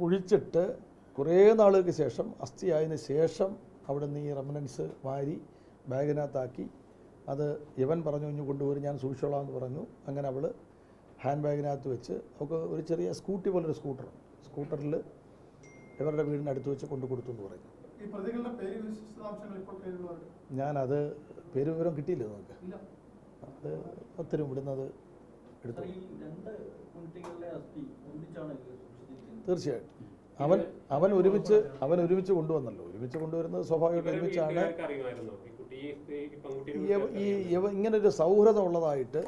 കുഴിച്ചിട്ട് കുറേ നാളുകൾക്ക് ശേഷം അസ്ഥിയായതിനു ശേഷം അവിടെ നിന്ന് ഈ റെമനൻസ് വാരി ബാഗിനകത്താക്കി. അത് ഇവൻ പറഞ്ഞു ഇഞ്ഞു കൊണ്ടുപോയി ഞാൻ സൂക്ഷിച്ചോളാം എന്ന് പറഞ്ഞു. അങ്ങനെ അവൾ ഹാൻഡ് ബാഗിനകത്ത് വെച്ച് അവൾക്ക് ഒരു ചെറിയ സ്കൂട്ടി പോലൊരു സ്കൂട്ടർ സ്കൂട്ടറിൽ ഇവരുടെ വീടിന്റെ അടുത്ത് വെച്ച് കൊണ്ടു കൊടുത്തു എന്ന് പറഞ്ഞു ഈ പ്രതികളുടെ പേര് വിശദാംശങ്ങൾ ഇപ്പോൾ കയ്യിലുള്ളവർ ഞാനത് പേര് വിവരം കിട്ടിയില്ല നമുക്ക് ഇല്ല. അത് ഒത്തിരി വിടുന്നത് എടുത്തു. തീർച്ചയായിട്ടും. അവൻ അവൻ ഒരുമിച്ച് അവൻ ഒരുമിച്ച് കൊണ്ടുവന്നല്ലോ. ഒരുമിച്ച് കൊണ്ടുവരുന്നത് സ്വാഭാവികമായിട്ട് ഒരുമിച്ചാണ്. ഈ കുട്ടി ഒരു ഇങ്ങനൊരു സൗഹൃദം ഉള്ളതായിട്ട്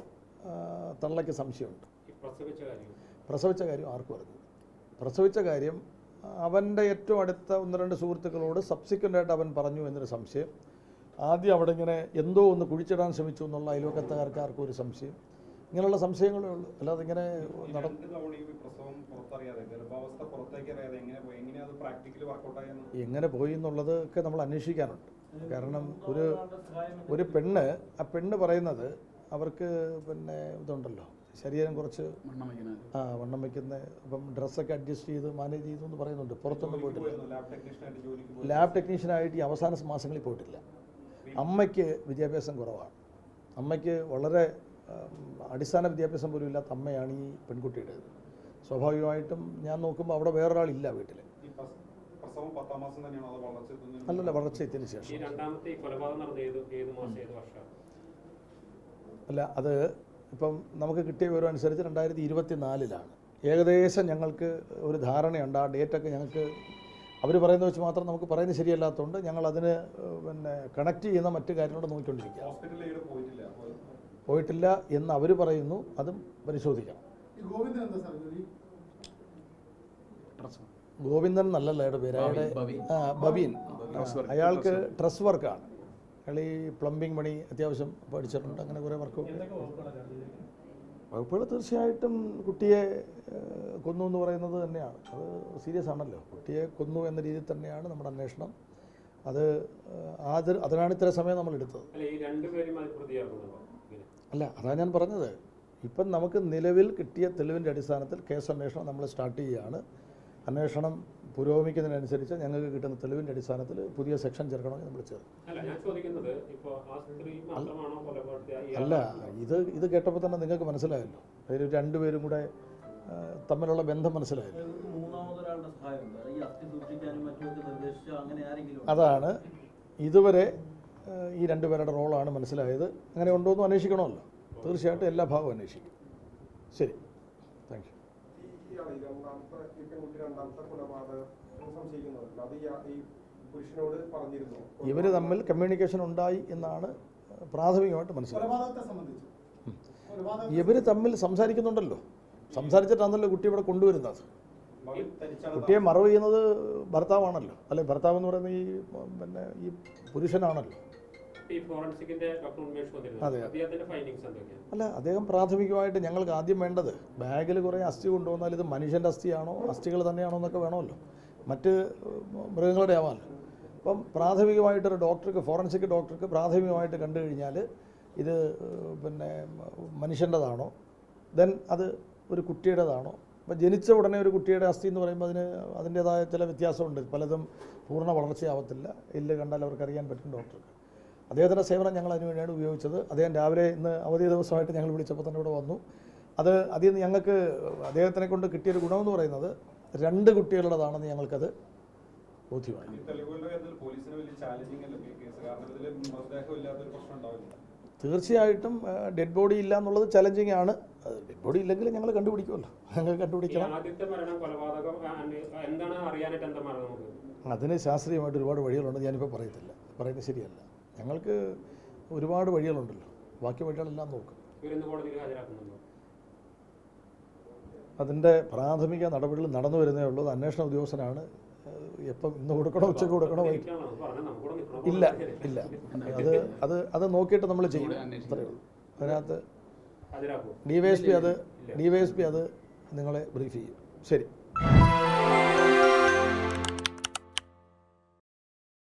തള്ളയ്ക്ക് സംശയമുണ്ട്. പ്രസവിച്ച കാര്യം. പ്രസവിച്ച കാര്യം ആർക്കും അറിഞ്ഞു പ്രസവിച്ച കാര്യം അവന്റെ ഏറ്റവും അടുത്ത ഒന്ന് രണ്ട് സുഹൃത്തുക്കളോട് സബ്സിക്വന്റ് ആയിട്ട് അവൻ പറഞ്ഞു എന്നൊരു സംശയം. ആദ്യം അവിടെ ഇങ്ങനെ എന്തോ ഒന്ന് കുഴിച്ചിടാൻ ശ്രമിച്ചു എന്നുള്ള അയൽവക്കത്തുകാർക്ക് ആർക്കും ഒരു സംശയം. ഇങ്ങനെയുള്ള സംശയങ്ങളേ ഉള്ളൂ. അല്ലാതെ ഇങ്ങനെ എങ്ങനെ പോയി? എന്നുള്ളത് ഒക്കെ നമ്മൾ അന്വേഷിക്കാനുണ്ട് കാരണം ഒരു ഒരു പെണ്ണ് ആ പെണ്ണ് പറയുന്നത് അവർക്ക് പിന്നെ ഇതുണ്ടല്ലോ ശരീരം കുറച്ച് ആ വണ്ണം വയ്ക്കുന്ന ഇപ്പം ഡ്രസ്സൊക്കെ അഡ്ജസ്റ്റ് ചെയ്ത് മാനേജ് ചെയ്തു എന്ന് പറയുന്നുണ്ട്. പുറത്തൊന്നും പോയിട്ടില്ല. ലാബ് ടെക്നീഷ്യനായിട്ട് ഈ അവസാന മാസങ്ങളിൽ പോയിട്ടില്ല. അമ്മയ്ക്ക് വിദ്യാഭ്യാസം കുറവാണ്. അമ്മയ്ക്ക് വളരെ അടിസ്ഥാന വിദ്യാഭ്യാസം പോലും ഇല്ലാത്ത അമ്മയാണ് ഈ പെൺകുട്ടിയുടെ സ്വാഭാവികമായിട്ടും ഞാൻ നോക്കുമ്പോൾ അവിടെ വേറൊരാളില്ല വീട്ടിൽ അല്ലല്ല വളർച്ച എത്തിയതിനു ശേഷം അല്ല അത് ഇപ്പം നമുക്ക് കിട്ടിയ വിവരം അനുസരിച്ച് രണ്ടായിരത്തി ഇരുപത്തി നാലിലാണ് ഏകദേശം ഞങ്ങൾക്ക് ഒരു ധാരണയുണ്ട്. ആ ഡേറ്റൊക്കെ ഞങ്ങൾക്ക് അവർ പറയുന്നത് വെച്ച് മാത്രം നമുക്ക് പറയുന്നത് ശരിയല്ലാത്തതുകൊണ്ട് ഞങ്ങൾ അതിന് പിന്നെ കണക്ട് ചെയ്യുന്ന മറ്റു കാര്യങ്ങളോട് നോക്കിക്കൊണ്ടിരിക്കുക പോയിട്ടില്ല എന്ന് അവർ പറയുന്നു അതും പരിശോധിക്കണം. ഗോവിന്ദൻ എന്നല്ലല്ലോ അയാളുടെ പേര്. അയാളുടെ ബബീൻ അയാൾക്ക് ട്രസ് വർക്കാണ് അയാൾ ഈ പ്ലംബിംഗ് പണി അത്യാവശ്യം പഠിച്ചിട്ടുണ്ട് അങ്ങനെ കുറേ വർക്ക് വകുപ്പുകൾ തീർച്ചയായിട്ടും കുട്ടിയെ കൊന്നു എന്ന് പറയുന്നത് തന്നെയാണ്. അത് സീരിയസ് ആണല്ലോ. കുട്ടിയെ കൊന്നു എന്ന രീതിയിൽ തന്നെയാണ് നമ്മുടെ അന്വേഷണം. അത് അതിനാണ് ഇത്ര സമയം നമ്മൾ എടുത്തത്. അല്ല അതാണ് ഞാൻ പറഞ്ഞത്. ഇപ്പം നമുക്ക് നിലവിൽ കിട്ടിയ തെളിവിന്റെ അടിസ്ഥാനത്തിൽ കേസ് അന്വേഷണം നമ്മൾ സ്റ്റാർട്ട് ചെയ്യുകയാണ്. അന്വേഷണം പുരോഗമിക്കുന്നതിനനുസരിച്ച് ഞങ്ങൾക്ക് കിട്ടുന്ന തെളിവിന്റെ അടിസ്ഥാനത്തിൽ പുതിയ സെക്ഷൻ ചേർക്കണമെങ്കിൽ നമ്മൾ ചേർക്കും. അല്ല ഞാൻ ചോദിക്കുന്നത് ഇപ്പൊ ആ സ്ത്രീ മാത്രമാണോ കൊലപ്പെടുത്തിയ ഈ അല്ല ഇത് ഇത് കേട്ടപ്പോൾ തന്നെ നിങ്ങൾക്ക് മനസ്സിലായല്ലോ. അതിൽ രണ്ടുപേരും കൂടെ തമ്മിലുള്ള ബന്ധം മനസ്സിലായല്ലോ. മൂന്നാമതൊരാളുടെ സഹായം ഈ അസ്ഥി സൂക്ഷിക്കാനും മറ്റുമൊക്കെ നിർദ്ദേശിച്ച അങ്ങനെ ആരെങ്കിലും അതാണ് ഇതുവരെ ഈ രണ്ടുപേരുടെ റോളാണ് മനസ്സിലായത്. അങ്ങനെ ഉണ്ടോ എന്ന് അന്വേഷിക്കണമല്ലോ. തീർച്ചയായിട്ടും എല്ലാ ഭാഗവും അന്വേഷിക്കും. ശരി. താങ്ക് യു ഇവർ തമ്മിൽ കമ്മ്യൂണിക്കേഷൻ ഉണ്ടായി എന്നാണ് പ്രാഥമികമായിട്ട് കൊലപാതകം ഇവർ തമ്മിൽ സംസാരിക്കുന്നുണ്ടല്ലോ. സംസാരിച്ചിട്ടാണല്ലോ കുട്ടി ഇവിടെ കൊണ്ടുവരുന്നത്. കുട്ടിയെ മറവ് ചെയ്യുന്നത് ഭർത്താവാണല്ലോ. അല്ലെ ഭർത്താവ് എന്ന് പറയുന്ന ഈ പിന്നെ ഈ പുരുഷനാണല്ലോ. അതെ. അദ്ദേഹത്തിന്റെ ഫൈൻഡിങ്സ് എന്തൊക്കെയാണ്? അല്ല അദ്ദേഹം പ്രാഥമികമായിട്ട് ഞങ്ങൾക്ക് ആദ്യം വേണ്ടത് ബാഗിൽ കുറേ അസ്ഥി കൊണ്ടുവന്നാൽ ഇത് മനുഷ്യന്റെ അസ്ഥിയാണോ അസ്ഥികൾ തന്നെയാണോ എന്നൊക്കെ വേണമല്ലോ. മറ്റ് മൃഗങ്ങളുടെ ആവാമല്ലോ. അപ്പം പ്രാഥമികമായിട്ടൊരു ഡോക്ടർക്ക് ഫോറൻസിക് ഡോക്ടർക്ക് പ്രാഥമികമായിട്ട് കണ്ടു കഴിഞ്ഞാൽ ഇത് പിന്നെ മനുഷ്യന്റെതാണോ ദെൻ അത് ഒരു കുട്ടിയുടേതാണോ അപ്പം ജനിച്ച ഉടനെ ഒരു കുട്ടിയുടെ അസ്ഥി എന്ന് പറയുമ്പോൾ അതിന് അതിന്റേതായ ചില വ്യത്യാസമുണ്ട്. പലതും പൂർണ വളർച്ചയാവത്തില്ല. ഇല്ല കണ്ടാൽ അവർക്ക് അറിയാൻ പറ്റും ഡോക്ടർക്ക്. അദ്ദേഹത്തിന്റെ സേവനം ഞങ്ങൾ അതിനുവേണ്ടിയാണ് ഉപയോഗിച്ചത്. അദ്ദേഹം രാവിലെ ഇന്ന് അവധി ദിവസമായിട്ട് ഞങ്ങൾ വിളിച്ചപ്പോൾ തന്നെ ഇവിടെ വന്നു. അത് അതിൽ നിന്ന് ഞങ്ങൾക്ക് അദ്ദേഹത്തിനെ കൊണ്ട് കിട്ടിയൊരു ഗുണമെന്ന് പറയുന്നത് രണ്ട് കുട്ടികളുടേതാണെന്ന് ഞങ്ങൾക്കത് ബോധ്യമായി. തീർച്ചയായിട്ടും ഡെഡ് ബോഡി ഇല്ല എന്നുള്ളത് ചലഞ്ചിങ് ആണ്. ഡെഡ് ബോഡി ഇല്ലെങ്കിൽ ഞങ്ങൾ കണ്ടുപിടിക്കുമല്ലോ. ഞങ്ങൾ കണ്ടുപിടിക്കണം. അതിന് ശാസ്ത്രീയമായിട്ട് ഒരുപാട് വഴികളുണ്ട്. ഞാനിപ്പോൾ പറയത്തില്ല. പറയുന്നത് ശരിയല്ല. ഞങ്ങൾക്ക് ഒരുപാട് വഴികളുണ്ടല്ലോ. ബാക്കി വഴികളെല്ലാം നോക്കും. അതിന്റെ പ്രാഥമിക നടപടികൾ നടന്നു വരുന്നേ ഉള്ളൂ. അന്വേഷണ ഉദ്യോഗസ്ഥനാണ്. എപ്പം ഇന്ന് കൊടുക്കണോ ഉച്ചയ്ക്ക് കൊടുക്കണോ. ഇല്ല ഇല്ല. അത് അത് അത് നോക്കിയിട്ട് നമ്മൾ ചെയ്യും. അത്രയേ ഉള്ളൂ. അതിനകത്ത് ഡി വൈ എസ് പി അത് ഡി വൈ എസ് പി അത് നിങ്ങളെ ബ്രീഫ് ചെയ്യും. ശരി.